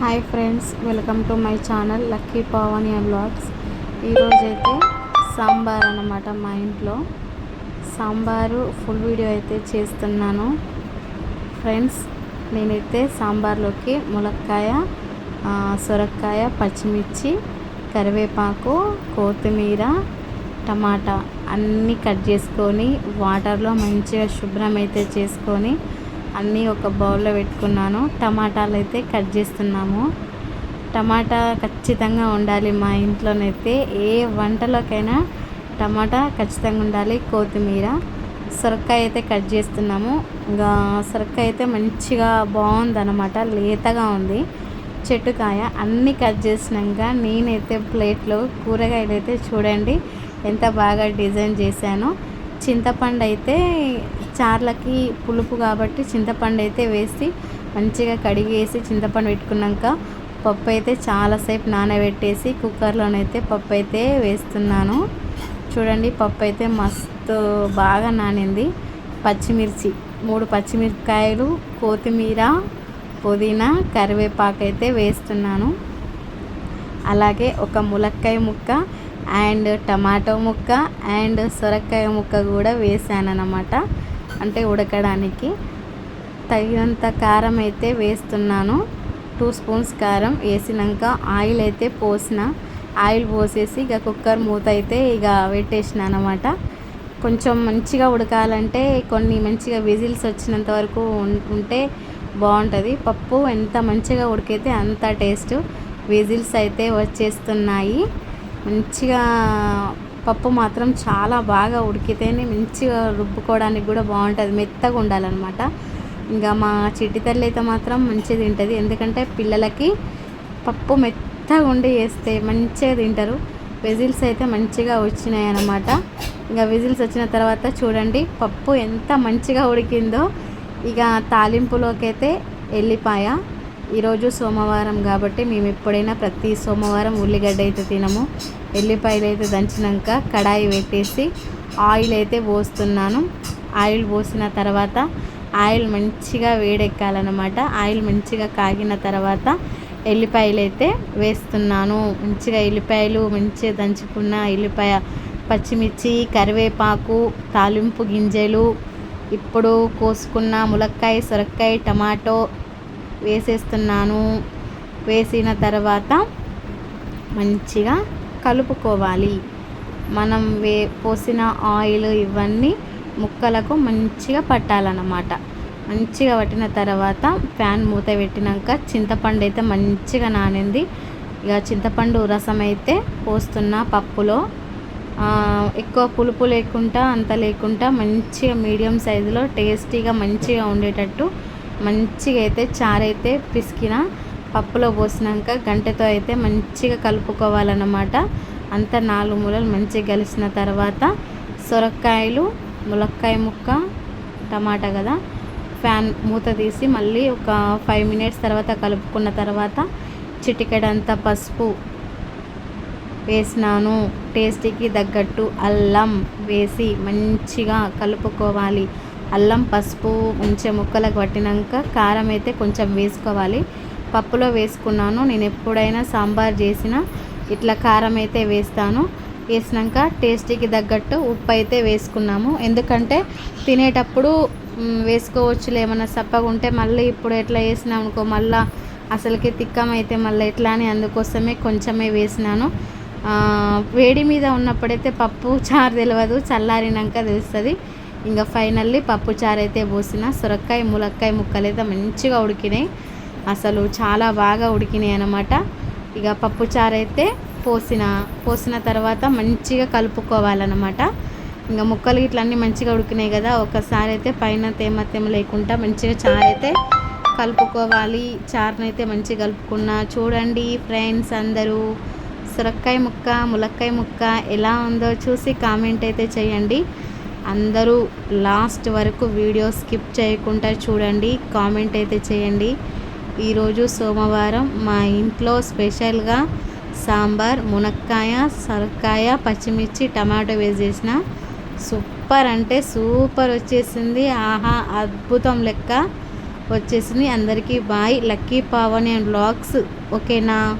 Hi friends welcome to my channel Lucky Pavan vlogs ఈరోజైతే సాంబార్ అన్నమాట మా ఇంట్లో. సాంబారు ఫుల్ వీడియో అయితే చేస్తున్నాను. ఫ్రెండ్స్ నేనైతే సాంబార్లోకి ములక్కాయ సొరకాయ పచ్చిమిర్చి కరివేపాకు కొత్తిమీర టమాటా అన్నీ కట్ చేసుకొని వాటర్లో మంచిగా శుభ్రం అయితే చేసుకొని అన్నీ ఒక బౌల్లో పెట్టుకున్నాను. టమాటాలు అయితే కట్ చేస్తున్నాము. టమాటా ఖచ్చితంగా ఉండాలి మా ఇంట్లోనైతే. ఏ వంటలోకైనా టమాటా ఖచ్చితంగా ఉండాలి కొత్తిమీర. సొరకాయ అయితే కట్ చేస్తున్నాము. ఇంకా సొరకాయ అయితే మంచిగా బాగుందన్నమాట లేతగా ఉంది. చెట్టుకాయ అన్నీ కట్ చేసినాక నేనైతే ప్లేట్లో కూరగాయలు అయితే చూడండి ఎంత బాగా డిజైన్ చేశానో. చింతపండు అయితే చార్లకి పులుపు కాబట్టి చింతపండు అయితే వేసి మంచిగా కడిగేసి చింతపండు పెట్టుకున్నాక పప్పు అయితే చాలాసేపు నానబెట్టేసి కుక్కర్లోనైతే పప్పు అయితే వేస్తున్నాను. చూడండి పప్పు అయితే మస్తు బాగా నానింది. పచ్చిమిర్చి మూడు పచ్చిమిరపకాయలు కొత్తిమీర పుదీనా కరివేపాకు అయితే వేస్తున్నాను. అలాగే ఒక ములక్కాయ ముక్క అండ్ టమాటో ముక్క అండ్ సొరకాయ ముక్క కూడా వేసాను అన్నమాట అంటే ఉడకడానికి తగినంత కారం అయితే వేస్తున్నాను. టూ స్పూన్స్ కారం వేసినాక ఆయిల్ అయితే పోసిన. ఆయిల్ పోసేసి ఇక కుక్కర్ మూత అయితే ఇక పెట్టేసిన అనమాట కొంచెం మంచిగా ఉడకాలంటే కొన్ని మంచిగా విజిల్స్ వచ్చినంత వరకు ఉంటే బాగుంటుంది. పప్పు ఎంత మంచిగా ఉడికైతే అంత టేస్ట్. విజిల్స్ అయితే వచ్చేస్తున్నాయి. మంచిగా పప్పు మాత్రం చాలా బాగా ఉడికితేనే మంచిగా రుబ్బుకోవడానికి కూడా బాగుంటుంది మెత్తగా ఉండాలన్నమాట. ఇంకా మా చిట్టి తల్లి అయితే మాత్రం మంచిగా తింటుంది ఎందుకంటే పిల్లలకి పప్పు మెత్తగా ఉండి వేస్తే మంచిగా తింటారు. విజిల్స్ అయితే మంచిగా వచ్చినాయి అన్నమాట. ఇంకా విజిల్స్ వచ్చిన తర్వాత చూడండి పప్పు ఎంత మంచిగా ఉడికిందో. ఇక తాలింపులోకి అయితే ఎల్లిపాయ ఈరోజు సోమవారం కాబట్టి మేము ఎప్పుడైనా ప్రతి సోమవారం ఉల్లిగడ్డ అయితే తినము ఎల్లిపాయలు అయితే దంచినాక కడాయి పెట్టేసి ఆయిల్ అయితే పోస్తున్నాను. ఆయిల్ పోసిన తర్వాత ఆయిల్ మంచిగా వేడెక్కాలన్నమాట. ఆయిల్ మంచిగా కాగిన తర్వాత ఎల్లిపాయలు అయితే వేస్తున్నాను. మంచిగా ఎల్లిపాయలు మంచిగా దంచుకున్న ఎల్లిపాయ పచ్చిమిర్చి కరివేపాకు తాలింపు గింజలు ఇప్పుడు కోసుకున్న ములక్కాయ సొరక్కాయ టమాటో వేసేస్తున్నాను. వేసిన తర్వాత మంచిగా కలుపుకోవాలి. మనం వే పోసిన ఆయిల్ ఇవన్నీ ముక్కలకు మంచిగా పట్టాలన్నమాట. మంచిగా పట్టిన తర్వాత ఫ్యాన్ మూత పెట్టినాక చింతపండు అయితే మంచిగా నానింది. ఇక చింతపండు రసం అయితే పోస్తున్న పప్పులో. ఎక్కువ పులుపు లేకుండా అంత లేకుండా మంచిగా మీడియం సైజులో టేస్టీగా మంచిగా ఉండేటట్టు మంచిగా అయితే చారు అయితే పిసికిన పప్పులో పోసినాక గంటతో అయితే మంచిగా కలుపుకోవాలన్నమాట. అంతా నాలుగు మూలలు మంచిగా కలిసిన తర్వాత సొరకాయలు ములక్కాయ ముక్క టమాటా కదా ఫ్యాన్ మూత తీసి మళ్ళీ ఒక ఫైవ్ మినిట్స్ తర్వాత కలుపుకున్న తర్వాత చిటికెడంత పసుపు వేసినాను. టేస్టీకి తగ్గట్టు అల్లం వేసి మంచిగా కలుపుకోవాలి. అల్లం పసుపు ఉంచే ముక్కలకు పట్టినాక కారం అయితే కొంచెం వేసుకోవాలి. పప్పులో వేసుకున్నాను. నేను ఎప్పుడైనా సాంబార్ చేసిన ఇట్లా కారం అయితే వేస్తాను. వేసినాక టేస్టీకి తగ్గట్టు ఉప్పు అయితే వేసుకున్నాము. ఎందుకంటే తినేటప్పుడు మ్, వేసుకోవచ్చులే సప్పగా ఉంటే మళ్ళీ ఇప్పుడు ఎట్లా వేసినాం అనుకో మళ్ళీ అసలుకి తిక్కమైతే మళ్ళీ ఎట్లా అని అందుకోసమే కొంచెమే వేసినాను. వేడి మీద ఉన్నప్పుడైతే పప్పు చారు తెలియదు చల్లారినాక తెలుస్తుంది. ఇంకా ఫైనల్లీ పప్పు అయితే పోసిన సొరకాయ ములక్కాయ ముక్కలు అయితే మంచిగా ఉడికినాయి. అసలు చాలా బాగా ఉడికినాయి అన్నమాట. ఇక పప్పు అయితే పోసిన పోసిన తర్వాత మంచిగా కలుపుకోవాలన్నమాట. ఇంకా ముక్కలు ఇట్లా అన్నీ మంచిగా ఉడికినాయి కదా ఒకసారి అయితే పైన తేమ తేమ లేకుండా మంచిగా చారు అయితే కలుపుకోవాలి. చారుని అయితే మంచిగా కలుపుకున్నా. చూడండి ఫ్రెండ్స్ అందరూ సొరక్కాయ ముక్క ములక్కాయ ముక్క ఎలా ఉందో చూసి కామెంట్ అయితే చేయండి. అందరూ లాస్ట్ వరకు వీడియో స్కిప్ చేయకుండా చూడండి కామెంట్ అయితే చేయండి. ఈరోజు సోమవారం మా ఇంట్లో స్పెషల్గా సాంబార్ మునక్కాయ సొరకాయ పచ్చిమిర్చి టమాటో వేసేసిన సూపర్ అంటే సూపర్ వచ్చేసింది. ఆహా అద్భుతం లెక్క వచ్చేసింది. అందరికీ bye. Lucky Pavani and vlogs ఓకేనా?